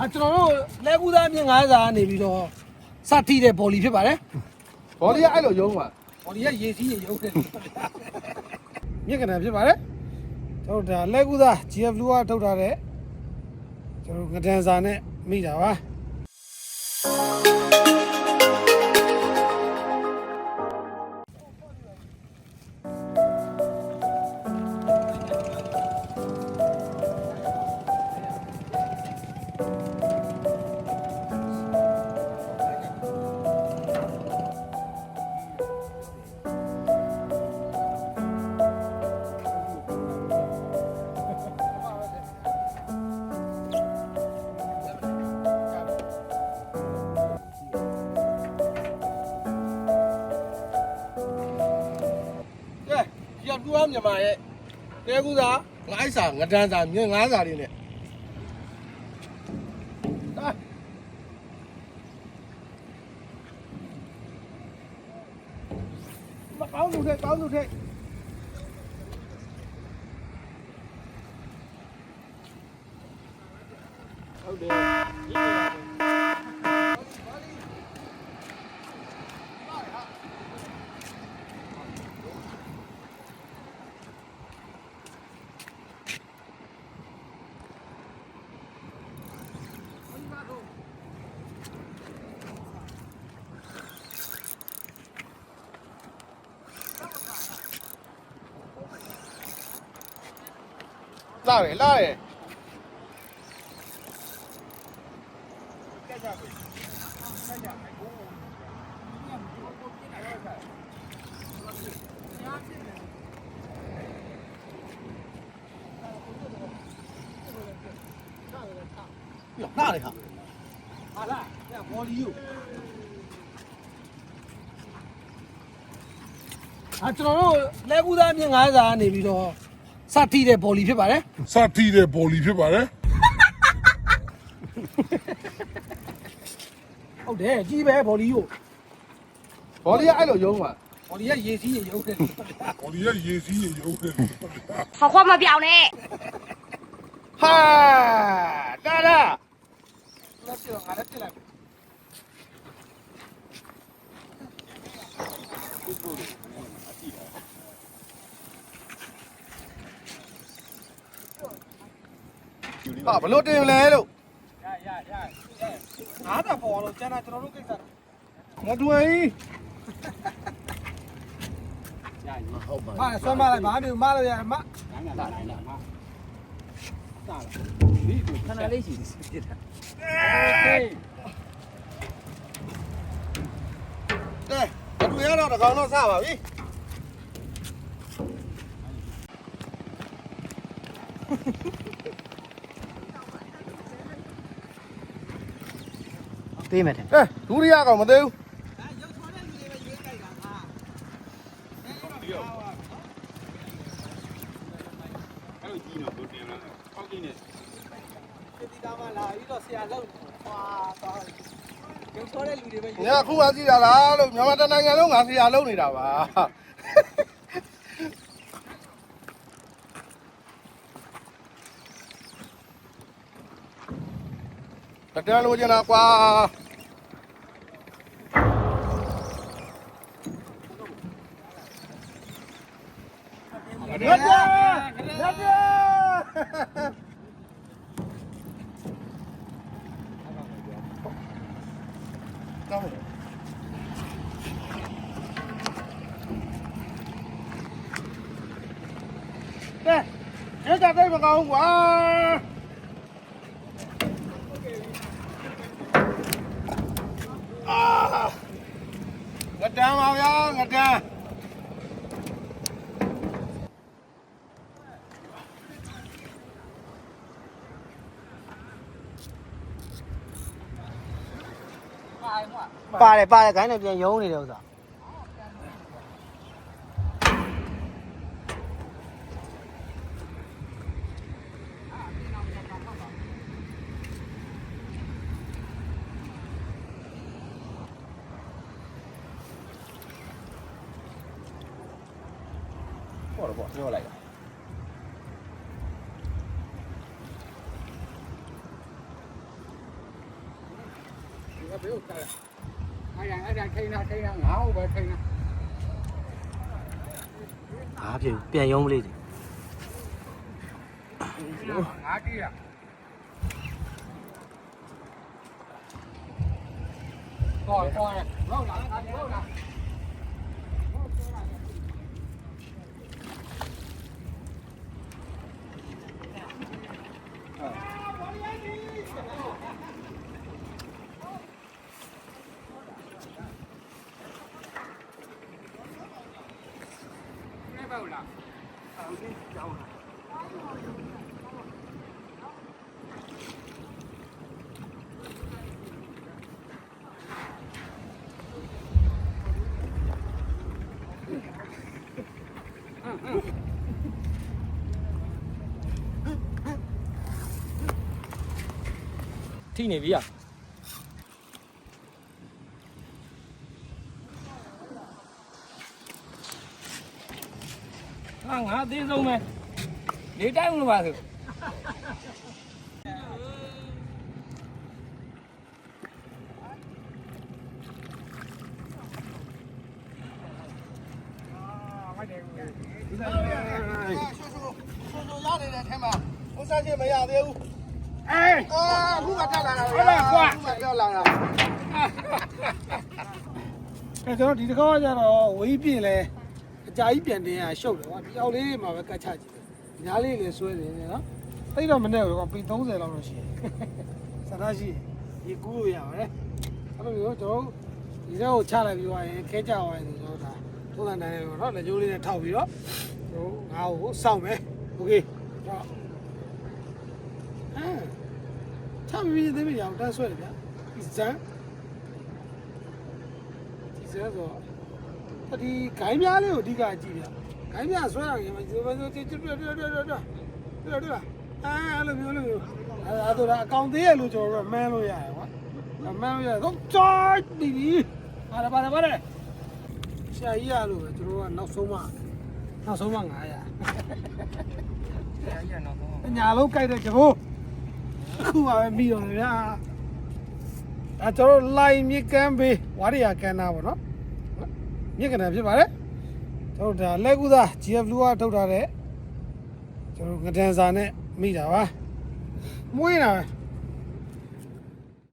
အာကျွန်တော်တို့လဲကူသားမြင့်90ကနေပြီးတော့စတီးတဲ့ဘော်လီဖြစ်ပါတယ်ဘော်ဒီကအဲ့လိုရုံးပါဘော်လီကရေစီးရေရုပ်တယ်မြင့်ကနန်ဖြစ်ပါတယ်ကျွန်တော်တို့ဒါလဲကူသား GFLU ကထုတ်ထားတဲ့ကျွန်တော်တို့ငဒန်စာနဲ့မိတာပါ ရပူအောင်မြန်မာရဲ့တဲကူစာငိုင်းစာငဒန်းစာမြင်းငါးစာတွေနဲ့ဒါမကောင်းလို့တဲ့ကောင်းလို့တဲ့ဟုတ်တယ် လာတယ်လာတယ်လာတယ်ဟာဟာလားညဘော်လီကိုအာကျွန်တော်တို့လဲကူသားမြင့်90ကနေပြီးတော့ စတီးတဲ့ဘော်လီဖြစ်ပါတယ် စတီးတဲ့ပေါ်လီဖြစ်ပါတယ် ဟုတ်တယ်ကြီးပဲဘော်လီကို ဘော်ဒီကအဲ့လိုရုံးပါ ဘော်လီကရေစီးရေရုပ်တယ် ပေါ်လီကရေစီးရေရုပ်တယ် 好话没表呢。 ဟာကာလာ လက်ပြတော့ငါလည်းပြစ်လိုက် ဟာဘလို့တင်လဲလို့ရရရငါတော့ပေါ်တော့ကျန်တာကျွန်တော်တို့ကိစ္စငါတွေ့ဟာဆွမ်းမလိုက်ပါမင်းမလို့ရမကဲငါတွေ့ရတော့တကောင်တော့စပါပြီ သေးမယ်ထင်ကဲဒုတိယကောင်မသေးဘူးဒီသားမလာပြီးတော့ဆရာလောက်ဟာတော့ရုပ်ချောတဲ့လူတွေပဲငါခုမှစီရလားလို့မြန်မာတနိုင်ငံလုံးငါစီရလုံးနေတာပါ કઢાળું છે નાખવા Đây, thế ta cây mà ngon của. ગઢામ આવ્યા ગઢા પાડે પાડે કઈ ને ત્યાં જવું નહીં રહેવું বড় বড় জল লাগে biểu trời hai đàn hai đàn khi nào khi nào ngảo về khi nào à thì bây giờ ông đi ngã kia coi coi 够了，早点交了。听你比啊！ ငါငါအသေးဆုံးပဲနေတိုင်းမလို့ပါဆိုဆိုဆိုဆိုဆိုရနေတဲ့အထက်မှာဟိုစားချင်းမရသေးဘူးအေးအာအခုမှတက်လာတာဟုတ်လားကွာအခုမှပြောလာတာအဲကျွန်တော်ဒီတစ်ခါကကျတော့ဝေးပြင်လဲအ ကြာကြီးပြန်တင်ရရှုပ်တယ်ကွာဒီအောက်လေးမှာပဲကတ်ချကြည့်တယ်ဒီနားလေးလည်းဆွဲနေတယ်နော်သိတော့မနဲ့ဘူးကွာပီ30လောက်တော့ရှိတယ်စကားရှိရေကူးလို့ရပါတယ်အဲ့လိုမျိုးကျွန်တော်ဒီထဲကိုချလိုက်ပြီးသွားရင်ခဲကြသွားရင်ကျွန်တော်ဒါထုံးစံတိုင်းပဲနော်လက်ကျိုးလေးနဲ့ထောက်ပြီးတော့ကျွန်တော်ငါ့ကိုစောင့်မယ်โอเคဟောအဲချမ်းပြီးသေးပြီအောင်တန်းဆွဲတယ်ဗျာဒီဇန်ဒီဇန်ဆိုတော့ ဒီဂိုင်းများလေးကိုအဓိကကြည့်ဗျဂိုင်းများဆွဲတော့ရင်ဒီလိုမျိုးတိတိတိတိတိတိတိတိတိအဲအဲ့လိုမျိုးလိုမျိုးအဲအဲ့ဒါအကောင်သေးရလို့ကျွန်တော်တို့မှန်းလို့ရတယ်ကွာမှန်းလို့ရတယ်တော့ကြိုက်ပြီပြီပါရပါရပါရဆရာကြီးရလို့ပဲကျွန်တော်ကနောက်ဆုံးမှနောက်ဆုံးမှ900ဆရာကြီးကနောက်ဆုံးညာလုံးကြိုက်တဲ့ကြိုးအခုမှပဲပြီးတော့ဗျာအဲကျွန်တော်လိုင်မြစ်ကမ်းဘေးဝါရီယာကန်နာပေါ့နော် မြစ်ကန်နာဖြစ်ပါတယ်ကျွန်တော်ဒါလက်ကူသား GF လူကထုတ်ထားတဲ့ကျွန်တော်ငဒန်စာနဲ့မိတာပါမွေးတာပဲ